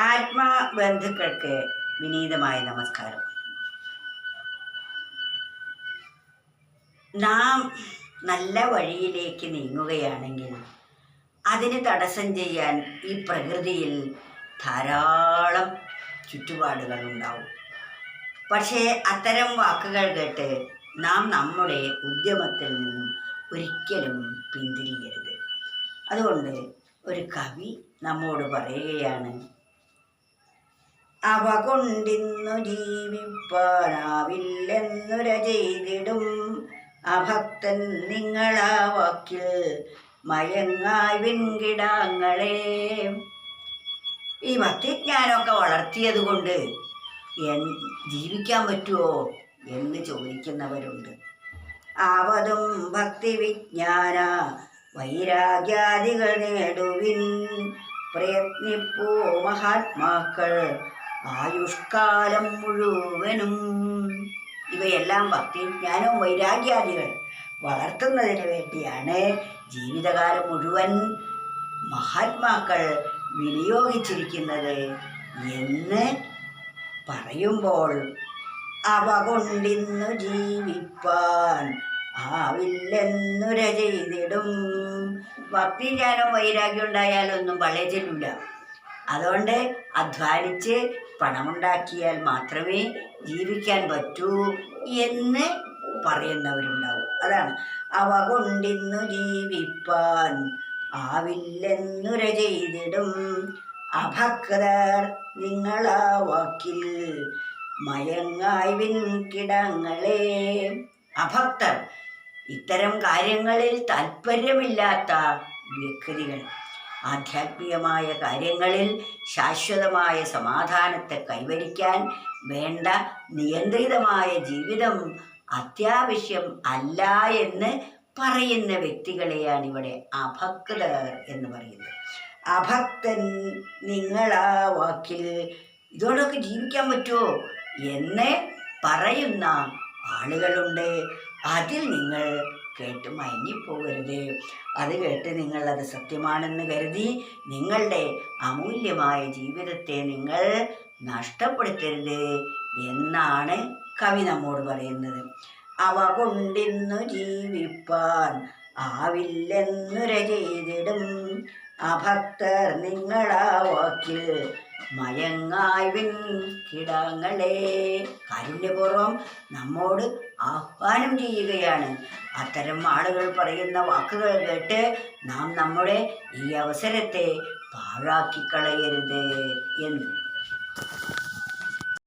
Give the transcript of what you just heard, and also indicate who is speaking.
Speaker 1: ആത്മബന്ധുക്കൾക്ക് വിനീതമായ നമസ്കാരം. നാം നല്ല വഴിയിലേക്ക് നീങ്ങുകയാണെങ്കിൽ അതിന് തടസ്സം ചെയ്യാൻ ഈ പ്രകൃതിയിൽ ധാരാളം ചുറ്റുപാടുകൾ ഉണ്ടാവും. പക്ഷേ അത്തരം വാക്കുകൾ കേട്ട് നാം നമ്മുടെ ഉദ്യമത്തിൽ നിന്നും ഒരിക്കലും പിന്തിരിയരുത്. അതുകൊണ്ട് ഒരു കവി നമ്മോട് പറയുകയാണ് അവ കൊണ്ടിന്നു ജീവിപ്പാനാവില്ലെന്നുര ചെയ്തിടും അഭക്തൻ നിങ്ങളാ വാക്കിൽ മയങ്ങായി വെങ്കിടാങ്ങളെ. ഈ ഭക്തിജ്ഞാനമൊക്കെ വളർത്തിയത് കൊണ്ട് എൻ ജീവിക്കാൻ പറ്റുമോ എന്ന് ചോദിക്കുന്നവരുണ്ട്. ആവതും ഭക്തി വിജ്ഞാന വൈരാഗ്യാദികൾ നേടുവിൻ പ്രയത്നിപ്പോ മഹാത്മാക്കൾ ആയുഷ്കാലം മുഴുവനും ഇവയെല്ലാം ഭക്തിജ്ഞാനവും വൈരാഗ്യാദികൾ വളർത്തുന്നതിന് വേണ്ടിയാണ് ജീവിതകാലം മുഴുവൻ മഹാത്മാക്കൾ വിനിയോഗിച്ചിരിക്കുന്നത് എന്ന് പറയുമ്പോൾ അവ കൊണ്ടിന്നു ജീവിപ്പാൻ ആവില്ലെന്നുര ചെയ്തിടും. ഭക്തിജ്ഞാനം വൈരാഗ്യം ഉണ്ടായാലൊന്നും പള്ളേ ചെല്ലില്ല അതുകൊണ്ട് അധ്വാനിച്ച് പണമുണ്ടാക്കിയാൽ മാത്രമേ ജീവിക്കാൻ പറ്റൂ എന്ന് പറയുന്നവരുണ്ടാവും. അതാണ്. അവ കൊണ്ടിന്നു ജീവിപ്പാൻ ആവില്ലെന്നുര ചെയ്തിടും. അഭക്തർ നിങ്ങളാ വാക്കിൽ മയങ്ങായ്വിൻ കിടങ്ങളെ. അഭക്തർ ഇത്തരം കാര്യങ്ങളിൽ താല്പര്യമില്ലാത്ത വ്യക്തികൾ. ആധ്യാത്മികമായ കാര്യങ്ങളിൽ ശാശ്വതമായ സമാധാനത്തെ കൈവരിക്കാൻ വേണ്ട നിയന്ത്രിതമായ ജീവിതം അത്യാവശ്യം അല്ല എന്ന് പറയുന്ന വ്യക്തികളെയാണ് ഇവിടെ അഭക്തർ എന്ന് പറയുന്നത്. അഭക്തൻ നിങ്ങളാ വാക്കിൽ ഇതോടൊക്കെ ജീവിക്കാൻ പറ്റുമോ? എന്ന് പറയുന്ന ആളുകളുണ്ട്. അതിൽ നിങ്ങൾ കേട്ട് മയങ്ങിപ്പോകരുത്. അത് കേട്ട് നിങ്ങൾ അത് സത്യമാണെന്ന് കരുതി നിങ്ങളുടെ അമൂല്യമായ ജീവിതത്തെ നിങ്ങൾ നഷ്ടപ്പെടുത്തരുത് എന്നാണ് കവി നമ്മോട് പറയുന്നത്. അവ കൊണ്ടിന്നു ജീവിപ്പാൻ ആവില്ലെന്നുര ചെയ്തിടും. അഭക്തർ നിങ്ങളാ വാക്കിൽ മയങ്ങായ്വിൻ കിടങ്ങളെ കാരുണ്യപൂർവം നമ്മോട് ആഹ്വാനം ചെയ്യുകയാണ്. അത്തരം ആളുകൾ പറയുന്ന വാക്കുകൾ കേട്ട് നാം നമ്മുടെ ഈ അവസരത്തെ പാഴാക്കിക്കളയരുത് എന്ന്.